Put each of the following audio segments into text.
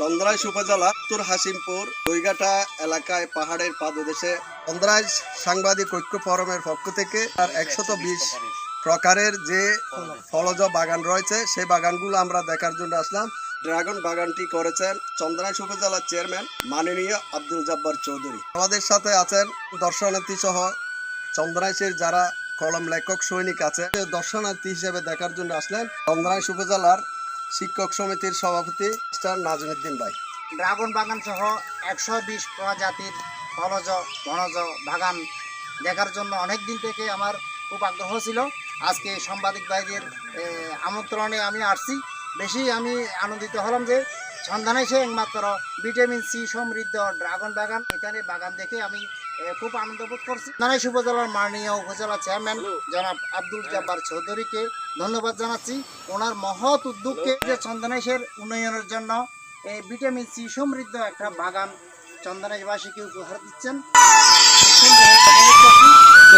চন্দ্রাইশ উপজেলা উত্তর হাসিমপুর দইঘাটা এলাকায় পাহাড়ের পাদদেশে চন্দ্রাইশ সাংবাদিক ঐক্য ফোরামের পক্ষ থেকে আর একশত বিশ প্রকারের যে ফলজ বাগান রয়েছে, সেই বাগানগুলো আমরা দেখার জন্য আসলাম। ড্রাগন বাগানটি করেছেন চন্দ্রাইশ উপজেলার চেয়ারম্যান মাননীয় আব্দুল জব্বার চৌধুরী। আমাদের সাথে আছেন দর্শনার্থী সহ চন্দ্রাইশের যারা কলম লেখক, সৈনিক আছে, দর্শনার্থী হিসেবে দেখার জন্য আসলেন। চন্দ্রাইশ উপজেলার শিক্ষক সমিতির সভাপতি মিস্টার নাজমুদ্দিন ভাই। ড্রাগন বাগান সহ একশো বিশ প্রজাতির ফলজ, বনজ বাগান দেখার জন্য অনেক দিন থেকে আমার খুব আগ্রহ ছিল। আজকে সাংবাদিক ভাইদের আমন্ত্রণে আমি আসছি। বেশি আমি আনন্দিত হলাম যে সন্ধানে সে একমাত্র ভিটামিন সি সমৃদ্ধ ড্রাগন বাগান। এখানে বাগান দেখে আমি খুব আনন্দ বোধ করছি। সন্ধানাইশ উপজেলার মাননীয় উপজেলা চেয়ারম্যান জনাব আব্দুল জব্বার চৌধুরীকে ধন্যবাদ জানাচ্ছি। ওনার মহৎ উদ্যোগকে যে চন্দনাইশের উন্নয়নের জন্য এই ভিটামিন সি সমৃদ্ধ একটা বাগান চন্দনাইশবাসীকে উপহার দিচ্ছেন।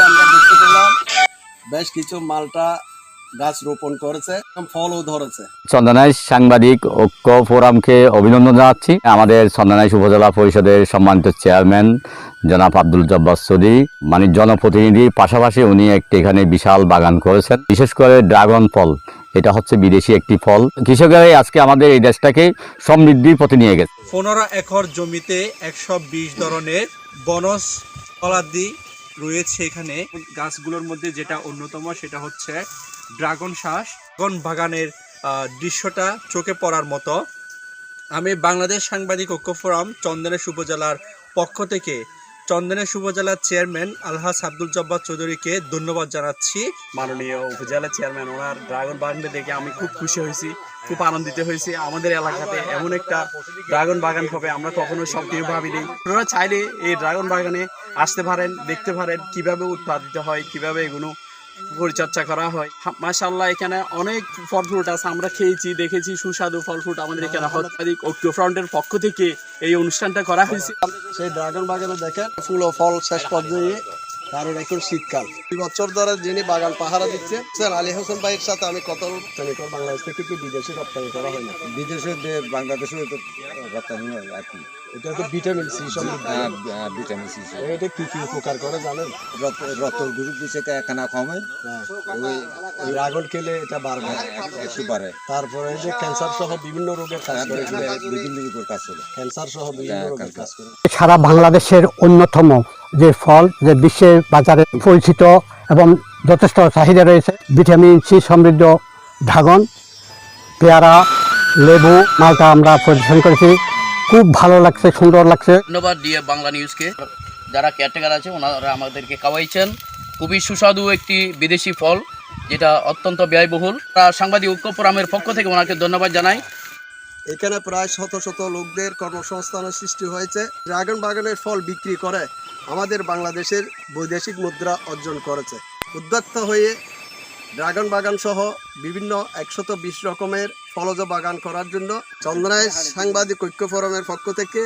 আমরা দেখতে পেলাম। বেশ কিছু মালটা গাছ রোপণ করেছে ফলও ধরেছে। চন্দনাইশ সাংবাদিক ঐক্য ফোরামকে অভিনন্দন জানাচ্ছি। আমাদের চন্দনাইশ উপজেলা পরিষদের সম্মানিত চেয়ারম্যান জনাব আব্দুল জব্বার সদি মানে জনপ্রতিনিধির পাশাপাশি উনি একটি এখানে বিশাল বাগান করেছেন। বিশেষ করে ড্রাগন ফল, এটা হচ্ছে বিদেশি একটি ফল। কৃষকেরাই আজকে আমাদের এই দেশটাকে সমৃদ্ধির পথে নিয়ে গেছে। পনেরো একর জমিতে একশো বিশ ধরনের বনজ ফলাদি রয়েছে এখানে। গাছগুলোর মধ্যে যেটা অন্যতম সেটা হচ্ছে ড্রাগন শ্বাস ড্রাগন বাগানের দৃশ্যটা চোখে পড়ার মতো। আমি বাংলাদেশ সাংবাদিক ঐক্য ফোরাম চন্দনেশ উপজেলার পক্ষ থেকে চন্দনেশ উপজেলার চেয়ারম্যান আলহাস আব্দুল জব্বার চৌধুরীকে ধন্যবাদ জানাচ্ছি। মাননীয় উপজেলা চেয়ারম্যান, ওনার ড্রাগন বাগানটা দেখে আমি খুব খুশি হয়েছি, খুব আনন্দিত হয়েছি। আমাদের এলাকাতে এমন একটা ড্রাগন বাগান হবে, আমরা কখনো সব কেউ ভাবিনি। ওনারা চাইলে এই ড্রাগন বাগানে আসতে পারেন, দেখতে পারেন কীভাবে উৎপাদিত হয়, কীভাবে এগুলো পরিচর্যা করা হয়। মাসাল্লাহ এখানে অনেক ফল ফ্রুট আছে। আমরা খেয়েছি দেখেছি সুস্বাদু ফল ফ্রুট আমাদের এখানে হত্যাধিক ঐক্য ফ্রন্টের পক্ষ থেকে এই অনুষ্ঠানটা করা হয়েছে। সেই ড্রাগন বাগানে দেখেন ফুল ও ফল শেষ পর্যায়ে কারণ এখন শীতকাল। দুই বছর ধরে যিনি বাগান পাহারা দিচ্ছে স্যার আলী হোসেন ভাইয়ের সাথে আমি কত রপ্তানি করি বাংলাদেশ থেকে কি বিদেশে রপ্তানি করা হয় না। বিদেশে বাংলাদেশে তো রপ্তানি হয় আর কি। এটা তো ভিটামিন সি সমৃদ্ধ। ভিটামিন সি এটা কি কি উপকার করে জানেন? রক্তর গ্রুপ দিছে একখানা কমে হ্যাঁ। ওই ওই খেলে এটা বাড়বে একটু বাড়ে। তারপরে যে ক্যান্সার সহ বিভিন্ন রোগের কাজ করে। বিভিন্ন রোগের কাজ করে। ক্যান্সার সহ বিভিন্ন রোগের কাজ করে। সারা বাংলাদেশের অন্যতম যে ফল, যে বিশ্বের বাজারে পরিচিত এবং যথেষ্ট চাহিদা রয়েছে, ভিটামিন সি সমৃদ্ধ ড্রাগন, পেয়ারা, লেবু, মালটা আমরা পরিবেশন করেছি। খুব ভালো লাগছে, সুন্দর লাগছে। ধন্যবাদ দিয়ে বাংলা নিউজকে। যারা কেয়ারটেকার আছে, ওনারা আমাদেরকে খাওয়াইছেন। খুবই সুস্বাদু একটি বিদেশি ফল, যেটা অত্যন্ত ব্যয়বহুল। সাংবাদিক ঐক্য ফোরামের পক্ষ থেকে ওনাকে ধন্যবাদ জানাই। এখানে প্রায় শত শত লোকদের কর্মসংস্থানের সৃষ্টি হয়েছে। ড্রাগন বাগানের ফল বিক্রি করে আমাদের বাংলাদেশের বৈদেশিক মুদ্রা অর্জন করেছে। উদ্যোক্তা হয়ে ড্রাগন বাগান সহ বিভিন্ন একশত বিশ রকমের ফলজ বাগান করার জন্য চন্দ্রায় সাংবাদিক ঐক্য ফোরামের পক্ষ থেকে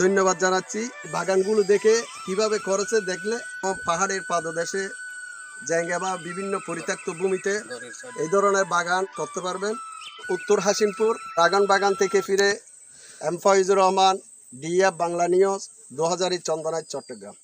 ধন্যবাদ জানাচ্ছি। বাগানগুলো দেখে কীভাবে করেছে দেখলে পাহাড়ের পাদদেশে জায়গা বা বিভিন্ন পরিত্যক্ত ভূমিতে এই ধরনের বাগান করতে পারবেন। উত্তর হাসিমপুর, বাগান বাগান থেকে ফিরে M Rahman DF Bangla news, দু হাজারই চন্দনায় চট্টগ্রাম।